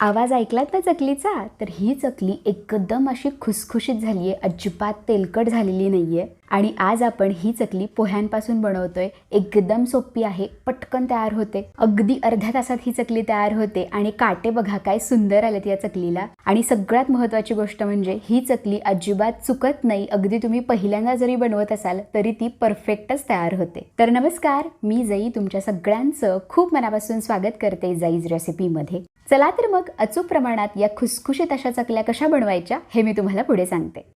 आवाज ऐकलात ना चकलीचा? तर ही चकली एकदम अशी खुसखुशीत झाली आहे अजिबात तेलकट झालेली नाही आहे आणि आज आपण ही चकली पोह्यांपासून बनवतोय. एकदम सोपी आहे पटकन तयार होते. अगदी अर्ध्या तासात ही चकली तयार होते. आणि काटे बघा काय सुंदर आलेत या चकलीला. आणि सगळ्यात महत्त्वाची गोष्ट म्हणजे ही चकली अजिबात चुकत नाही. अगदी तुम्ही पहिल्यांदा जरी बनवत असाल तरी ती परफेक्टच तयार होते. तर नमस्कार मी जई तुमच्या सगळ्यांचं खूप मनापासून स्वागत करते जाईज रेसिपीमध्ये. चला तर मग अचूक प्रमाणात या खुसखुशीत अशा चकल्या कशा बनवायच्या हे मी तुम्हाला पुढे सांगते.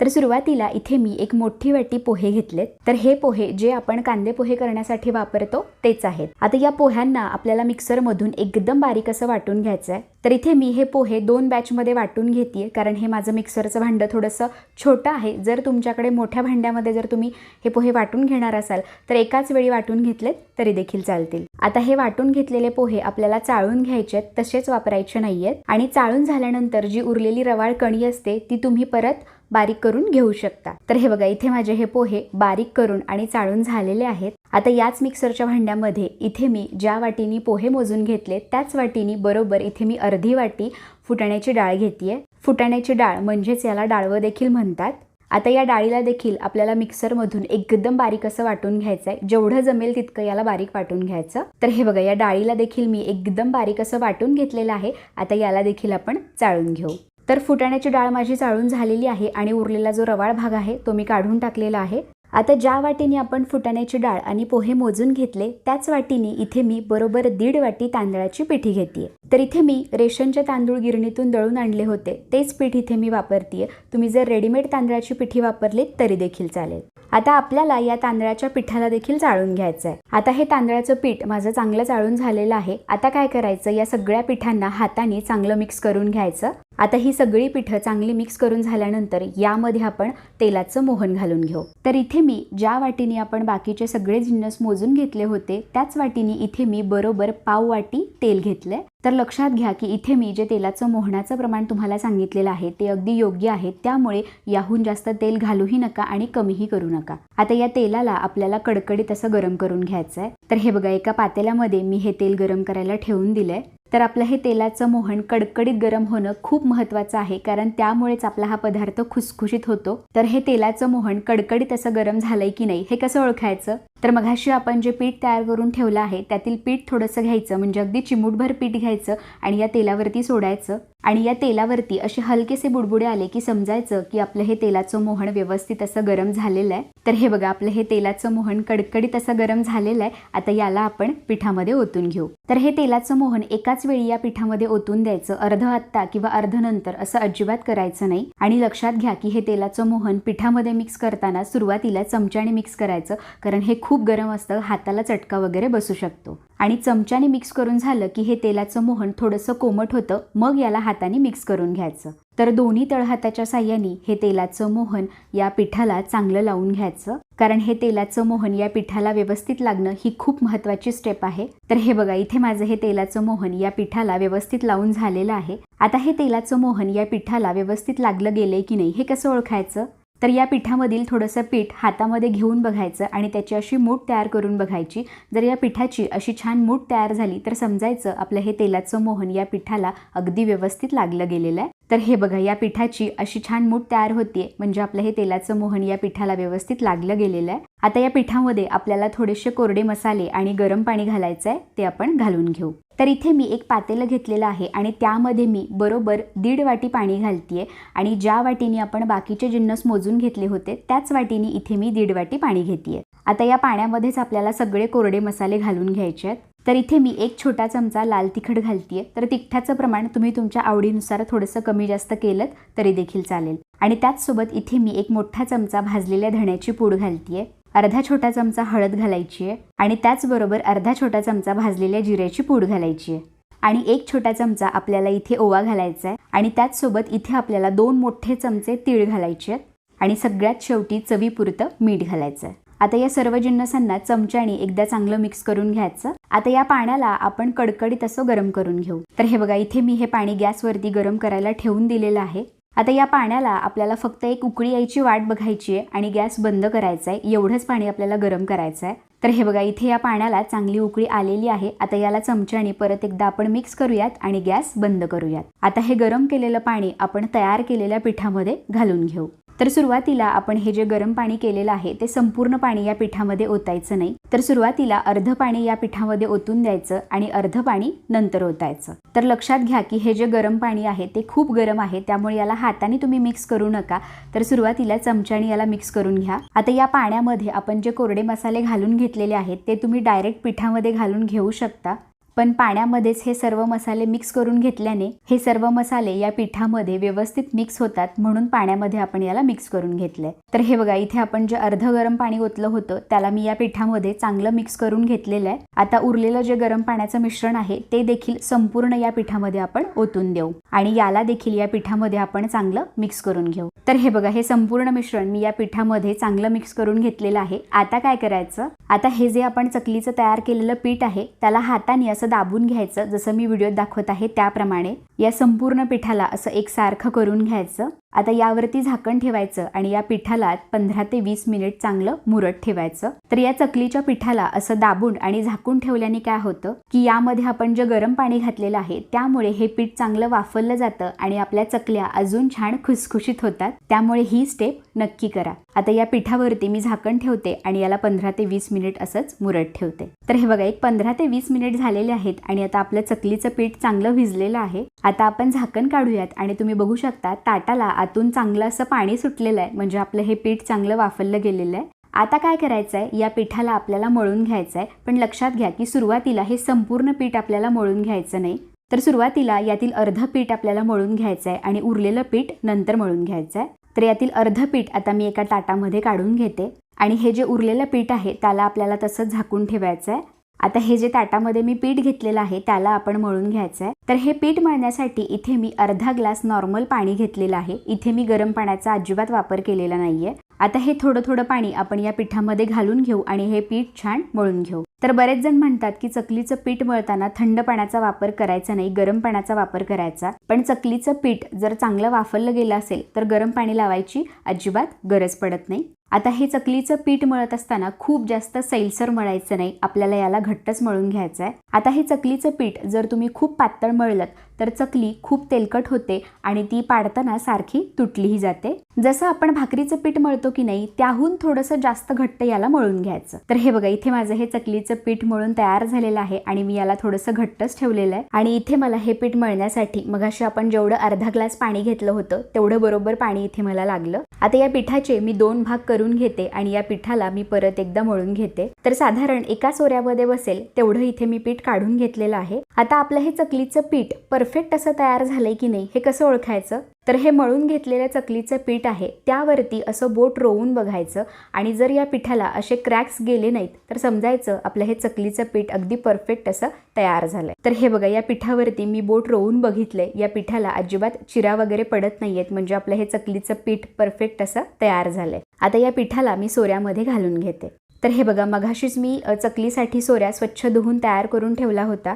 तर सुरुवातीला इथे मी एक मोठी वाटी पोहे घेतलेत. तर हे पोहे जे आपण कांदे पोहे करण्यासाठी वापरतो तेच आहेत. आता या पोह्यांना आपल्याला मिक्सरमधून एकदम बारीक असं वाटून घ्यायचं आहे तर इथे मी हे पोहे दोन बॅचमध्ये वाटून घेते कारण हे माझं मिक्सरचं भांडं थोडंसं छोटं आहे. जर तुमच्याकडे मोठ्या भांड्यामध्ये जर तुम्ही हे पोहे वाटून घेणार असाल तर एकाच वेळी वाटून घेतलेत तरी देखील चालतील. आता हे वाटून घेतलेले पोहे आपल्याला चाळून घ्यायचे आहेत तसेच वापरायचे नाही आहेत आणि चाळून झाल्यानंतर जी उरलेली रवाळ कणी असते ती तुम्ही परत बारीक करून घेऊ शकता. तर हे बघा इथे माझे हे पोहे बारीक करून आणि चाळून झालेले आहेत. आता याच मिक्सरच्या भांड्यामध्ये इथे मी ज्या वाटीनी पोहे मोजून घेतले त्याच वाटीनी बरोबर इथे मी अर्धी वाटी फुटाण्याची डाळ घेते फुटाण्याची डाळ म्हणजेच याला डाळवं देखील म्हणतात. आता या डाळीला देखील आपल्याला मिक्सरमधून एकदम बारीक असं वाटून घ्यायचं आहे जेवढं जमेल तितकं याला बारीक वाटून घ्यायचं. तर हे बघा या डाळीला देखील मी एकदम बारीक असं वाटून घेतलेलं आहे. आता याला देखील आपण चाळून घेऊ. तर फुटाण्याची डाळ माझी चाळून झालेली आहे आणि उरलेला जो रवाळ भाग आहे तो मी काढून टाकलेला आहे. आता ज्या वाटीने आपण फुटाण्याची डाळ आणि पोहे मोजून घेतले त्याच वाटीने इथे मी बरोबर दीड वाटी तांदळाची पिठी घेते तर इथे मी रेशनच्या तांदूळ गिरणीतून दळून आणले होते. तेच पीठ इथे मी वापरते तुम्ही जर रेडीमेड तांदळाची पिठी वापरली तरी देखील चालेल. आता आपल्याला या तांदळाच्या पिठाला देखील चाळून घ्यायचं आहे आता हे तांदळाचं पीठ माझं चांगलं चाळून झालेलं आहे. आता काय करायचं? या सगळ्या पिठांना हाताने चांगलं मिक्स करून घ्यायचं. आता ही सगळी पिठं चांगली मिक्स करून झाल्यानंतर यामध्ये आपण तेलाचं मोहन घालून घेऊ. तर इथे मी ज्या वाटीने आपण बाकीचे सगळे जिन्नस मोजून घेतले होते त्याच वाटीने इथे मी बरोबर पाव वाटी तेल घेतलंय. तर लक्षात घ्या की इथे मी जे तेलाचं मोहनाचं प्रमाण तुम्हाला सांगितलेलं आहे ते अगदी योग्य आहे. त्यामुळे याहून जास्त तेल घालूही नका आणि कमीही करू नका. आता या तेलाला आपल्याला कडकडीत असं गरम करून घ्यायचं आहे तर हे बघा एका पातेल्यामध्ये मी हे तेल गरम करायला ठेवून दिलंय. तर आपलं हे तेलाचं मोहन कडकडीत गरम होणं खूप महत्त्वाचं आहे कारण त्यामुळेच आपला हा पदार्थ खुसखुशीत होतो. तर हे तेलाचं मोहन कडकडीत असं गरम झालंय की नाही हे कसं ओळखायचं? तर मघाशी आपण जे पीठ तयार करून ठेवलं आहे त्यातील पीठ थोडंसं घ्यायचं म्हणजे अगदी चिमूटभर पीठ घ्यायचं आणि या तेलावरती सोडायचं. आणि या तेलावरती असे हलकेसे बुडबुडे आले की समजायचं की आपलं हे तेलाचं मोहन व्यवस्थित असं गरम झालेलं आहे. तर हे बघा आपलं हे तेलाचं मोहन कडकडीत असं गरम झालेलं आहे. आता याला आपण पिठामध्ये ओतून घेऊ. तर हे तेलाचं मोहन एकाच वेळी या पिठामध्ये ओतून द्यायचं. अर्ध आत्ता किंवा अर्ध नंतर असं अजिबात करायचं नाही. आणि लक्षात घ्या की हे तेलाचं मोहन पिठामध्ये मिक्स करताना सुरुवातीला चमच्याने मिक्स करायचं कारण हे खूप गरम असतं हाताला चटका वगैरे बसू शकतो. आणि चमच्याने मिक्स करून झालं की हे तेलाचं मोहन थोडंसं कोमट होतं मग याला हाताने मिक्स करून घ्यायचं. तर दोन्ही तळहाताच्या साह्याने हे तेलाचं मोहन या पिठाला चांगलं लावून घ्यायचं. कारण हे तेलाचं मोहन या पिठाला व्यवस्थित लागणं ही खूप महत्त्वाची स्टेप आहे. तर हे बघा इथे माझं हे तेलाचं मोहन या पिठाला व्यवस्थित लावून झालेलं आहे. आता हे तेलाचं मोहन या पिठाला व्यवस्थित लागलं गेलंय की नाही हे कसं ओळखायचं? तर या पिठामधील थोडंसं पीठ हातामध्ये घेऊन बघायचं आणि त्याची अशी मूठ तयार करून बघायची. जर या पिठाची अशी छान मूठ तयार झाली तर समजायचं आपलं हे तेलाचं मोहन या पिठाला अगदी व्यवस्थित लागलं गेलेलं आहे. तर हे बघा या पिठाची अशी छान मूठ तयार होतीये. म्हणजे आपलं हे तेलाचं मोहन या पिठाला व्यवस्थित लागलं गेलेलं आहे. आता या पिठामध्ये आपल्याला थोडेसे कोरडे मसाले आणि गरम पाणी घालायचं आहे ते आपण घालून घेऊ. तर इथे मी एक पातेलं घेतलेलं आहे आणि त्यामध्ये मी बरोबर दीड वाटी पाणी घालतीये आणि ज्या वाटीने आपण बाकीचे जिन्नस मोजून घेतले होते त्याच वाटीने इथे मी दीड वाटी पाणी घेते आता या पाण्यामध्येच आपल्याला सगळे कोरडे मसाले घालून घ्यायचे आहेत. तर इथे मी एक छोटा चमचा लाल तिखट घालतीये. तर तिखटाचं प्रमाण तुम्ही तुमच्या आवडीनुसार थोडंसं कमी जास्त केलं तरी देखील चालेल. आणि त्याचसोबत इथे मी एक मोठा चमचा भाजलेल्या धण्याची पूड घालतीये. अर्धा छोटा चमचा हळद घालायची आहे आणि त्याचबरोबर अर्धा छोटा चमचा भाजलेल्या जिऱ्याची पूड घालायची आहे. आणि एक छोटा चमचा आपल्याला इथे ओवा घालायचा आहे आणि त्याचसोबत इथे आपल्याला दोन मोठे चमचे तीळ घालायचे आहेत आणि सगळ्यात शेवटी चवीपुरतं मीठ घालायचं आहे. आता या सर्व जिन्नसांना चमच्याने एकदा चांगलं मिक्स करून घ्यायचं. आता या पाण्याला आपण कडकडीत असं गरम करून घेऊ. तर हे बघा इथे मी हे पाणी गॅसवरती गरम करायला ठेवून दिलेलं आहे. आता या पाण्याला आपल्याला फक्त एक उकळी यायची वाट बघायची आहे आणि गॅस बंद करायचा आहे एवढंच पाणी आपल्याला गरम करायचं आहे तर हे बघा इथे या पाण्याला चांगली उकळी आलेली आहे. आता याला चमच्याने परत एकदा आपण मिक्स करूयात आणि गॅस बंद करूयात. आता हे गरम केलेलं पाणी आपण तयार केलेल्या पिठामध्ये घालून घेऊ. तर सुरुवातीला आपण हे जे गरम पाणी केलेलं आहे ते संपूर्ण पाणी या पिठामध्ये ओतायचं नाही. तर सुरुवातीला अर्ध पाणी या पिठामध्ये ओतून द्यायचं आणि अर्ध पाणी नंतर ओतायचं. तर लक्षात घ्या की हे जे गरम पाणी आहे ते खूप गरम आहे त्यामुळे याला हाताने तुम्ही मिक्स करू नका. तर सुरुवातीला चमच्याने याला मिक्स करून घ्या. आता या पाण्यामध्ये आपण जे कोरडे मसाले घालून घेतलेले आहेत ते तुम्ही डायरेक्ट पिठामध्ये घालून घेऊ शकता. पण पाण्यामध्येच हे सर्व मसाले मिक्स करून घेतल्याने हे सर्व मसाले या पिठामध्ये व्यवस्थित मिक्स होतात म्हणून पाण्यामध्ये आपण याला मिक्स करून घेतलंय. तर हे बघा इथे आपण जे अर्ध गरम पाणी ओतलं होतं त्याला मी या पिठामध्ये चांगलं मिक्स करून घेतलेलं आहे. आता उरलेलं जे गरम पाण्याचं मिश्रण आहे ते देखील संपूर्ण या पिठामध्ये आपण ओतून देऊ. आणि याला देखील या पिठामध्ये आपण चांगलं मिक्स करून घेऊ. तर हे बघा हे संपूर्ण मिश्रण मी या पिठामध्ये चांगलं मिक्स करून घेतलेलं आहे. आता काय करायचं? आता हे जे आपण चकलीचं तयार केलेलं पीठ आहे त्याला हाताने असं दाबून घ्यायचं. जसं मी व्हिडिओत दाखवत आहे त्याप्रमाणे या संपूर्ण पिठाला असं एकसारखं करून घ्यायचं. आता यावरती झाकण ठेवायचं आणि या पिठाला पंधरा ते वीस मिनिट चांगलं मुरत ठेवायचं. तर या चकलीच्या पिठाला असं दाबून आणि झाकून ठेवल्याने काय होतं की यामध्ये आपण जे गरम पाणी घातलेलं आहे त्यामुळे हे पीठ चांगलं वाफवलं जातं आणि आपल्या चकल्या अजून छान खुसखुशीत होतात. त्यामुळे ही स्टेप नक्की करा. आता या पिठावरती मी झाकण ठेवते आणि याला पंधरा ते वीस मिनिट असंच मुरत ठेवते. तर हे बघा एक पंधरा ते वीस मिनिट झालेले आहेत आणि आता आपलं चकलीचं पीठ चांगलं भिजलेलं आहे. आता आपण झाकण काढूयात आणि तुम्ही बघू शकता ताटाला आतून चांगलं असं पाणी सुटलेलं आहे. म्हणजे आपलं हे पीठ चांगलं वाफरलं गेलेलं आहे. आता काय करायचं आहे? या पिठाला आपल्याला मळून घ्यायचं आहे. पण लक्षात घ्या की सुरुवातीला हे संपूर्ण पीठ आपल्याला मळून घ्यायचं नाही. तर सुरुवातीला यातील अर्ध पीठ आपल्याला मळून घ्यायचं आहे आणि उरलेलं पीठ नंतर मळून घ्यायचं आहे. तर यातील अर्ध पीठ आता मी एका ताटामध्ये काढून घेते. आणि हे जे उरलेलं पीठ आहे त्याला आपल्याला तसंच झाकून ठेवायचं आहे. आता हे जे ताटामध्ये मी पीठ घेतलेलं आहे त्याला आपण मळून घ्यायचं आहे. तर हे पीठ मळण्यासाठी इथे मी अर्धा ग्लास नॉर्मल पाणी घेतलेलं आहे. इथे मी गरम पाण्याचा अजिबात वापर केलेला नाहीये. आता हे थोडं थोडं पाणी आपण या पिठामध्ये घालून घेऊ आणि हे पीठ छान मळून घेऊ. तर बरेच जण म्हणतात की चकलीचं पीठ मळताना थंड पाण्याचा वापर करायचा नाही गरम पाण्याचा वापर करायचा. पण चकलीचं पीठ जर चांगलं वाफरलं गेलं असेल तर गरम पाणी लावायची अजिबात गरज पडत नाही. आता हे चकलीचं पीठ मळत असताना खूप जास्त सैलसर मळायचं नाही. आपल्याला याला घट्टच मळून घ्यायचं आहे आता हे चकलीचं पीठ जर तुम्ही खूप पातळ मळलं तर चकली खूप तेलकट होते आणि ती पाडताना सारखी तुटलीही जाते. जसं आपण भाकरीचं पीठ मळतो की नाही त्याहून थोडंसं जास्त घट्ट याला मळून घ्यायचं. तर हे बघा इथे माझं हे चकलीचं पीठ मळून तयार झालेलं आहे आणि मी याला थोडंसं घट्टच ठेवलेलं आहे. आणि इथे मला हे पीठ मळण्यासाठी मग अशी आपण जेवढं अर्धा ग्लास पाणी घेतलं होतं तेवढं बरोबर पाणी इथे मला लागलं. आता या पिठाचे मी दोन भाग करून घेते आणि या पिठाला मी परत एकदा मळून घेते. तर साधारण एका सोऱ्यामध्ये बसेल तेवढं इथे मी पीठ काढून घेतलेलं आहे. आता आपलं हे चकलीचं पीठ परफेक्ट असं तयार झालंय की नाही हे कसं ओळखायचं? तर हे मळून घेतलेलं चकलीचं पीठ आहे. त्यावरती असं बोट रोवून बघायचं आणि जर या पिठाला असे क्रॅक्स गेले नाहीत तर समजायचं आपलं हे चकलीचं पीठ अगदी परफेक्ट असं तयार झालंय. तर हे बघा या पिठावरती मी बोट रोवून बघितलंय. या पिठाला अजिबात चिरा वगैरे पडत नाहीयेत म्हणजे आपलं हे चकलीचं पीठ परफेक्ट असं तयार झालंय. आता या पिठाला मी सोऱ्यामध्ये घालून घेते. तर हे बघा मघाशीच मी चकलीसाठी सोऱ्या स्वच्छ धुवून तयार करून ठेवला होता.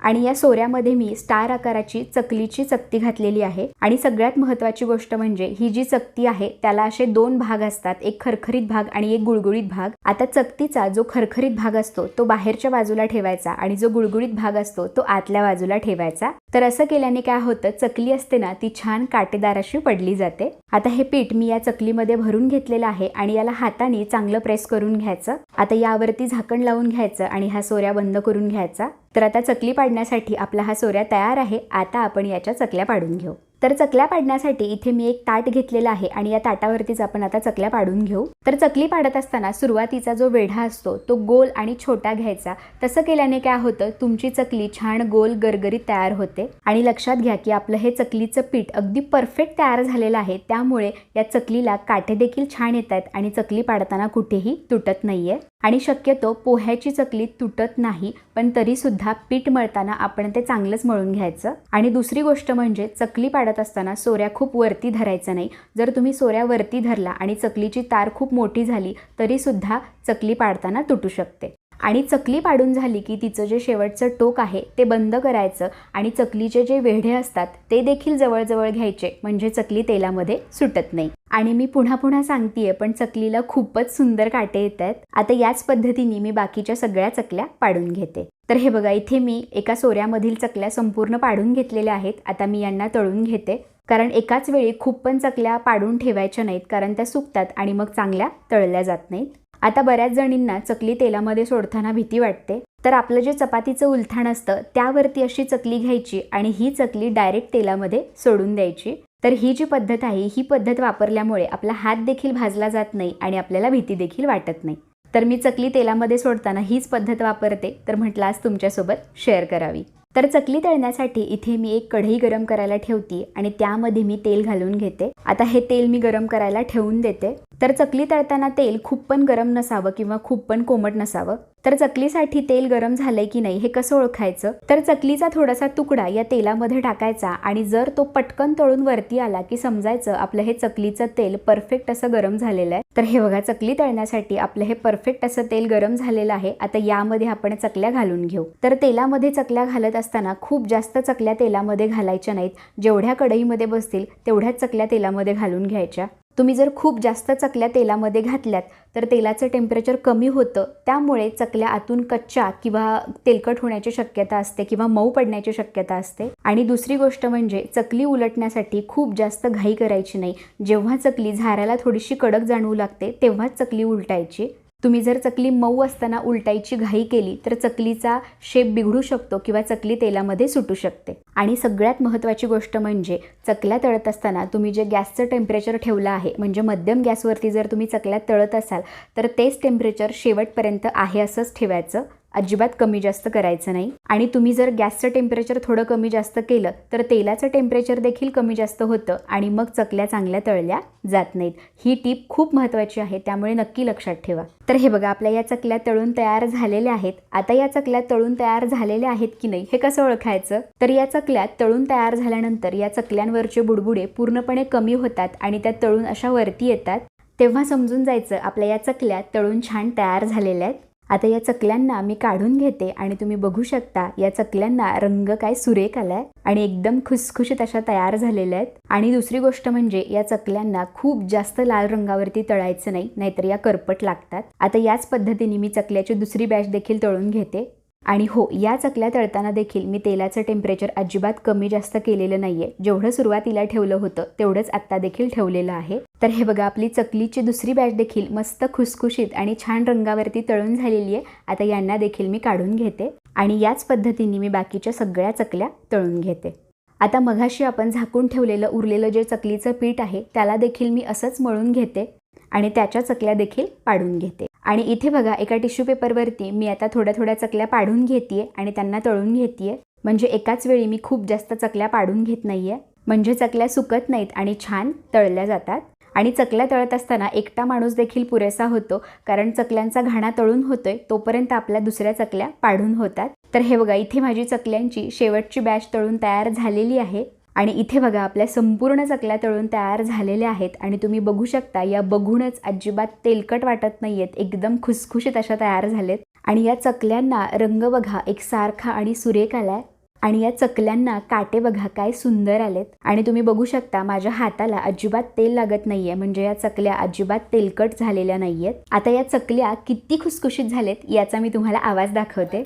आणि या सोऱ्यामध्ये मी स्टार आकाराची चकलीची चकती घातलेली आहे. आणि सगळ्यात महत्त्वाची गोष्ट म्हणजे ही जी चकती आहे त्याला असे दोन भाग असतात. एक खरखरीत भाग आणि एक गुळगुळीत भाग. आता चकतीचा जो खरखरीत भाग असतो तो बाहेरच्या बाजूला ठेवायचा आणि जो गुळगुळीत भाग असतो तो आतल्या बाजूला ठेवायचा. तर असं केल्याने काय होतं चकली असते ना ती छान काटेदार अशी पडली जाते. आता हे पीठ मी या चकलीमध्ये भरून घेतलेलं आहे आणि याला हाताने चांगलं प्रेस करून घ्यायचं. आता यावरती झाकण लावून घ्यायचं आणि हा सोऱ्या बंद करून घ्यायचा. तर आता चकली पाडण्यासाठी आपला हा सोऱ्या तयार आहे. आता आपण याच्या चकल्या पाडून घेऊ. तर चकल्या पाडण्यासाठी इथे मी एक ताट घेतलेला आहे आणि या ताटावरतीच आपण आता चकल्या पाडून घेऊ. तर चकली पाडत असताना सुरुवातीचा जो वेढा असतो तो गोल आणि छोटा घ्यायचा. तसं केल्याने काय होतं तुमची चकली छान गोल गरगरीत तयार होते. आणि लक्षात घ्या की आपलं हे चकलीचं पीठ अगदी परफेक्ट तयार झालेलं आहे. त्यामुळे या चकलीला काठे देखील छान येत आहेत आणि चकली पाडताना कुठेही तुटत नाहीये. आणि शक्यतो पोह्याची चकली तुटत नाही पण तरी सुद्धा पीठ मळताना आपण ते चांगलंच मळून घ्यायचं. आणि दुसरी गोष्ट म्हणजे चकली पाडत असताना सोऱ्या खूप वरती धरायचं नाही. जर तुम्ही सोऱ्या वरती धरला आणि चकलीची तार खूप मोठी झाली तरी सुद्धा चकली पाडताना तुटू शकते. आणि चकली पाडून झाली की तिचं जे शेवटचं टोक आहे ते बंद करायचं आणि चकलीचे जे वेढे असतात ते देखील जवळजवळ घ्यायचे म्हणजे चकली तेलामध्ये सुटत नाही. आणि मी पुन्हा पुन्हा सांगतेय पण चकलीला खूपच सुंदर काटे येत आहेत आता याच पद्धतीने मी बाकीच्या सगळ्या चकल्या पाडून घेते. तर हे बघा इथे मी एका सोऱ्यामधील चकल्या संपूर्ण पाडून घेतलेल्या आहेत. आता मी यांना तळून घेते. कारण एकाच वेळी खूप पण चकल्या पाडून ठेवायच्या नाहीत कारण त्या सुकतात आणि मग चांगल्या तळल्या जात नाहीत. आता बऱ्याच जणींना चकली तेलामध्ये सोडताना भीती वाटते. तर आपलं जे चपातीचं उलथाण असतं त्यावरती अशी चकली घ्यायची आणि ही चकली डायरेक्ट तेलामध्ये सोडून द्यायची. तर ही जी पद्धत आहे ही पद्धत वापरल्यामुळे आपला हात देखील भाजला जात नाही आणि आपल्याला भीती देखील वाटत नाही. तर मी चकली तेलामध्ये सोडताना हीच पद्धत वापरते. तर म्हटलं आज तुमच्यासोबत शेअर करावी. तर चकली तळण्यासाठी इथे मी एक कढई गरम करायला ठेवते आणि त्यामध्ये मी तेल घालून घेते. आता हे तेल मी गरम करायला ठेवून देते. तर चकली तळताना तेल खूप पण गरम नसावं किंवा खूप पण कोमट नसावं. तर चकलीसाठी तेल गरम झालंय की नाही हे कसं ओळखायचं? तर चकलीचा थोडासा तुकडा या तेलामध्ये टाकायचा आणि जर तो पटकन तळून वरती आला की समजायचं आपलं हे चकलीचं तेल परफेक्ट असं गरम झालेलं आहे. तर हे बघा चकली तळण्यासाठी आपलं हे परफेक्ट असं तेल गरम झालेलं आहे. आता यामध्ये आपण चकल्या घालून घेऊ. तर तेलामध्ये चकल्या घालत असताना खूप जास्त चकल्या तेलामध्ये घालायच्या नाहीत. जेवढ्या कढईमध्ये बसतील तेवढ्याच चकल्या तेलामध्ये घालून घ्यायच्या. तुम्ही जर खूप जास्त चकल्या तेलामध्ये घातल्यात तर तेलाचं टेम्परेचर कमी होतं. त्यामुळे चकल्या आतून कच्च्या किंवा तेलकट होण्याची शक्यता असते किंवा मऊ पडण्याची शक्यता असते. आणि दुसरी गोष्ट म्हणजे चकली उलटण्यासाठी खूप जास्त घाई करायची नाही. जेव्हा चकली झाराला थोडीशी कडक जाणवू लागते तेव्हाच चकली उलटायची. तुम्ही जर चकली मऊ असताना उलटायची घाई केली तर चकलीचा शेप बिघडू शकतो किंवा चकली तेलामध्ये सुटू शकते. आणि सगळ्यात महत्त्वाची गोष्ट म्हणजे चकल्या तळत असताना तुम्ही जे गॅसचं टेम्परेचर ठेवलं आहे म्हणजे मध्यम गॅसवरती जर तुम्ही चकल्या तळत असाल तर तेच टेम्परेचर शेवटपर्यंत आहे असंच ठेवायचं. अजिबात कमी जास्त करायचं नाही. आणि तुम्ही जर गॅसचं टेम्परेचर थोडं कमी जास्त केलं तर तेलाचं टेम्परेचर देखील कमी जास्त होतं आणि मग चकल्या चांगल्या तळल्या जात नाहीत. ही टीप खूप महत्त्वाची आहे त्यामुळे नक्की लक्षात ठेवा. तर हे बघा आपल्या या चकल्या तळून तयार झालेल्या आहेत. आता या चकल्या तळून तयार झालेल्या आहेत की नाही हे कसं ओळखायचं? तर या चकल्या तळून तयार झाल्यानंतर या चकल्यांवरचे बुडबुडे पूर्णपणे कमी होतात आणि त्या तळून अशा वरती येतात. तेव्हा समजून जायचं आपल्या या चकल्या तळून छान तयार झालेल्या आहेत. आता या चकल्यांना मी काढून घेते आणि तुम्ही बघू शकता या चकल्यांना रंग काय सुरेख आलाय आणि एकदम खुसखुशीत अशा तयार झालेल्या आहेत. आणि दुसरी गोष्ट म्हणजे या चकल्यांना खूप जास्त लाल रंगावरती तळायचं नाही नाहीतर या करपट लागतात. आता याच पद्धतीने मी चकल्याची दुसरी बॅच देखील तळून घेते. आणि हो या चकल्या तळताना देखील मी तेलाचं टेम्परेचर अजिबात कमी जास्त केलेलं नाहीये. जेवढं सुरुवातीला ठेवलं होतं तेवढंच आत्ता देखील ठेवलेलं आहे. तर हे बघा आपली चकलीची दुसरी बॅच देखील मस्त खुसखुशीत आणि छान रंगावरती तळून झालेली आहे. आता यांना देखील मी काढून घेते आणि याच पद्धतीने मी बाकीच्या सगळ्या चकल्या तळून घेते. आता मघाशी आपण झाकून ठेवलेलं उरलेलं जे चकलीचं पीठ आहे त्याला देखील मी असंच मळून घेते आणि त्याच्या चकल्या देखील पाडून घेते. आणि इथे बघा एका टिश्यू पेपरवरती मी आता थोड्या थोड्या चकल्या पाडून घेते आणि त्यांना तळून घेते म्हणजे एकाच वेळी मी खूप जास्त चकल्या पाडून घेत नाहीये. म्हणजे चकल्या सुकत नाहीत आणि छान तळल्या जातात. आणि चकल्या तळत असताना एकटा माणूस देखील पुरेसा होतो कारण चकल्यांचा घाणा तळून होतोय तोपर्यंत आपल्या दुसऱ्या चकल्या पाडून होतात. तर हे बघा इथे माझी चकल्यांची शेवटची बॅच तळून तयार झालेली आहे. आणि इथे बघा आपल्या संपूर्ण चकल्या तळून तयार झालेल्या आहेत आणि तुम्ही बघू शकता या बघूनच अजिबात तेलकट वाटत नाही आहेत एकदम खुसखुशीत अशा तयार झालेत. आणि या चकल्यांना रंग बघा एक सारखा आणि सुरेख आलाय. आणि या चकल्यांना काटे बघा काय सुंदर आलेत. आणि तुम्ही बघू शकता माझ्या हाताला अजिबात तेल लागत नाहीये म्हणजे या चकल्या अजिबात तेलकट झालेल्या नाहीयेत. आता या चकल्या किती खुसखुशीत झालेत याचा मी तुम्हाला आवाज दाखवते.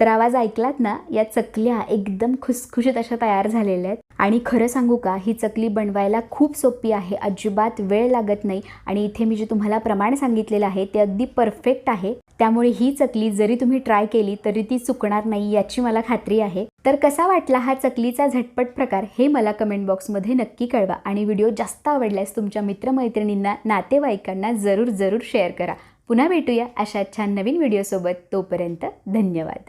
तर आवाज ऐकलात ना या चकल्या एकदम खुसखुशीत अशा तयार झालेल्या आहेत. आणि खरं सांगू का ही चकली बनवायला खूप सोपी आहे अजिबात वेळ लागत नाही. आणि इथे मी जे तुम्हाला प्रमाण सांगितलेलं आहे ते अगदी परफेक्ट आहे. त्यामुळे ही चकली जरी तुम्ही ट्राय केली तरी ती चुकणार नाही याची मला खात्री आहे. तर कसा वाटला हा चकलीचा झटपट प्रकार हे मला कमेंट बॉक्समध्ये नक्की कळवा. आणि व्हिडिओ जास्त आवडल्यास तुमच्या मित्रमैत्रिणींना नातेवाईकांना जरूर जरूर शेअर करा. पुन्हा भेटूया अशा छान नवीन व्हिडिओसोबत तोपर्यंत धन्यवाद.